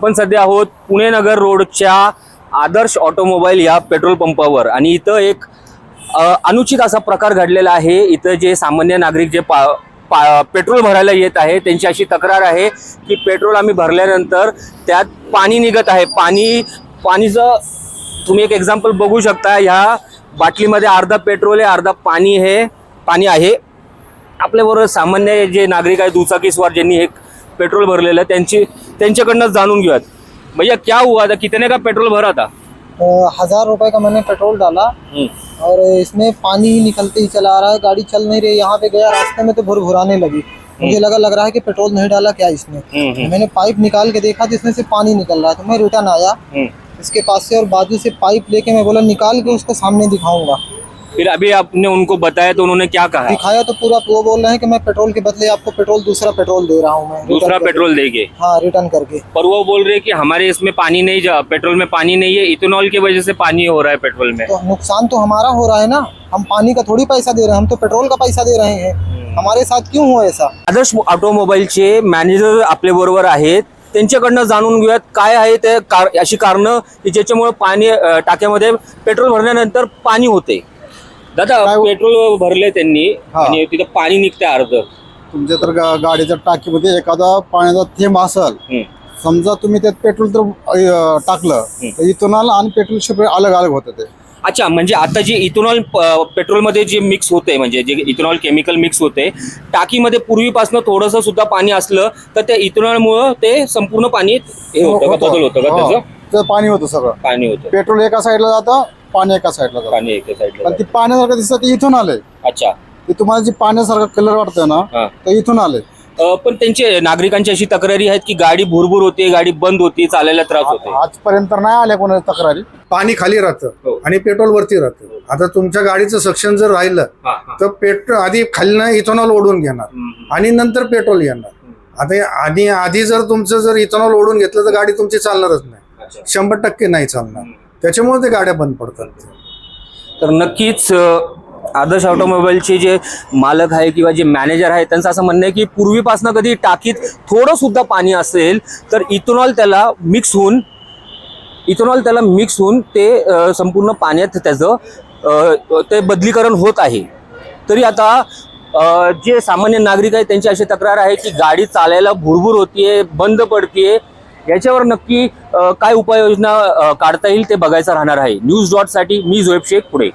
आपण सध्या आहोत पुणे नगर रोडच्या आदर्श ऑटोमोबाईल या पेट्रोल पंपावर. आणि इथं एक अनुचित असा प्रकार घडलेला आहे. इथं जे सामान्य नागरिक जे पा पा पेट्रोल भरायला येत आहे त्यांची अशी तक्रार आहे की पेट्रोल आम्ही भरल्यानंतर त्यात पाणी निघत आहे. पाणी पाणीचं तुम्ही एक एक्झाम्पल बघू शकता. ह्या बाटलीमध्ये अर्धा पेट्रोल आहे अर्धा पाणी हे पाणी आहे. आपल्याबरोबर सामान्य जे नागरिक आहे दुचाकीस्वार ज्यांनी हे पेट्रोल भरलेलं आहे त्यांची त्यांच्याकडनं जाणून घेऊयात. भैया क्या हुआ था? कितने का पेट्रोल भरा था? हज़ार रुपए का मैंने पेट्रोल डाला। और इसमें पानी ही निकलते ही चला आ रहा है। गाड़ी चल नहीं रही। यहाँ पे गया। रास्ते में तो भुर भुराने लगी मुझे लगा लग रहा है कि पेट्रोल नहीं डाला। क्या इसने? हम्म, मैंने पाइप निकाल के देखा तो इसमें से पानी निकल रहा है। तो मैं रिटर्न आया। हम्म। इसके पास से और बाजू से पाइप लेके मैं बोला निकाल के उसको सामने दिखाऊँगा। फिर अभी आपने उनको बताया तो उन्होंने क्या कहा? दिखाया तो पूरा वो बोल रहे हैं कि मैं पेट्रोल के बदले आपको पेट्रोल दूसरा पेट्रोल दे रहा हूँ मैं दूसरा। पेट्रोल देंगे हाँ रिटर्न करके। पर वो बोल रहे हैं कि हमारे इसमें पानी नहीं जा पेट्रोल में पानी नहीं है इथेनॉल की वजह से पानी हो रहा है पेट्रोल में। तो नुकसान तो हमारा हो रहा है ना हम पानी का थोड़ी पैसा दे रहे हैं हम तो पेट्रोल का पैसा दे रहे हैं। हमारे साथ क्यों हुआ ऐसा? आदर्श ऑटोमोबाईलचे मॅनेजर आपल्या बरोबर आहेत त्यांच्याकडनं जाणून घेऊयात काय आहे ते कार अशी कारणं की ज्याच्यामुळे पाणी टाक्यामध्ये पेट्रोल भरल्यानंतर पाणी होते. दादा काय- पेट्रोल भरले त्यांनी हा. आणि तिथं पाणी निघते अर्ध. तुमच्या तर गा- गाडीच्या टाकीमध्ये एखादा पाण्याचा थेंब असेल हम्म. समजा तुम्ही त्यात पेट्रोल तर अं, टाकलं तर इथेनॉल आणि पेट्रोल शिवाय अलग अलग होतं ते. अच्छा म्हणजे आता जे इथेनॉल पेट्रोलमध्ये जे मिक्स होते म्हणजे जे इथेनॉल केमिकल मिक्स होते टाकीमध्ये पूर्वीपासून थोडंसं सुद्धा पाणी असलं तर त्या इथेनॉलमुळं ते संपूर्ण पाणी हे होतं का? बदल होतं का हो. त्याचं? त्याचं पाणी होतं सगळं. पाणी होतं. पेट्रोल एका साईडला जातं पाणी एका साईडला जातं. पाणी एका पण साईडला ती पाण्यासारखं दिसतं ते इथून आलंय. अच्छा. ते तुम्हाला जे पाण्यासारखं कलर वाटतं ना हा. ते इथून आलंय. अ, पण त्यांचे नागरिकांची अशी तक्रारी आहेत की गाडी भुरभुर होते गाडी बंद होती चालायला त्रास होते? आजपर्यंत तर नाही आल्या कोणाच्या तक्रारी. पाणी खाली राहतं हो. आणि पेट्रोल वरती राहतं. आता तुमच्या गाडीचं सक्शन जर राहिलं हा, हा. तर पेट्रोल आधी खालीनं इथेनॉल ओढून घेणार. हम्म. आणि नंतर पेट्रोल येणार. आता हे आधी आधी जर तुमचं जर इथेनॉल ओढून घेतलं तर गाडी तुमची चालणारच नाही. अच्छा. शंभर टक्के नाही चालणार. त्याच्यामुळे ते गाड्या बंद पडतात. तर नक्कीच आदर्श ऑटोमोबाईलचे जे मालक आहे किंवा जे मॅनेजर आहे त्यांचं असं म्हणणं आहे की पूर्वीपासून कधी टाकीत थोडं सुद्धा पाणी असेल तर इथेनॉल त्याला मिक्स होऊन इथेनॉल त्याला मिक्स होऊन ते संपूर्ण पाण्यात त्याचं ते बदलीकरण होत आहे. तरी आता जे सामान्य नागरिक आहेत त्यांची अशी तक्रार आहे की गाडी चालायला भुरभुर होतीये बंद पडतीये याच्यावर नक्की काय उपाययोजना काढता येईल ते बघायचं राहणार आहे. न्यूज डॉटसाठी मी जोएब शेख पुढे.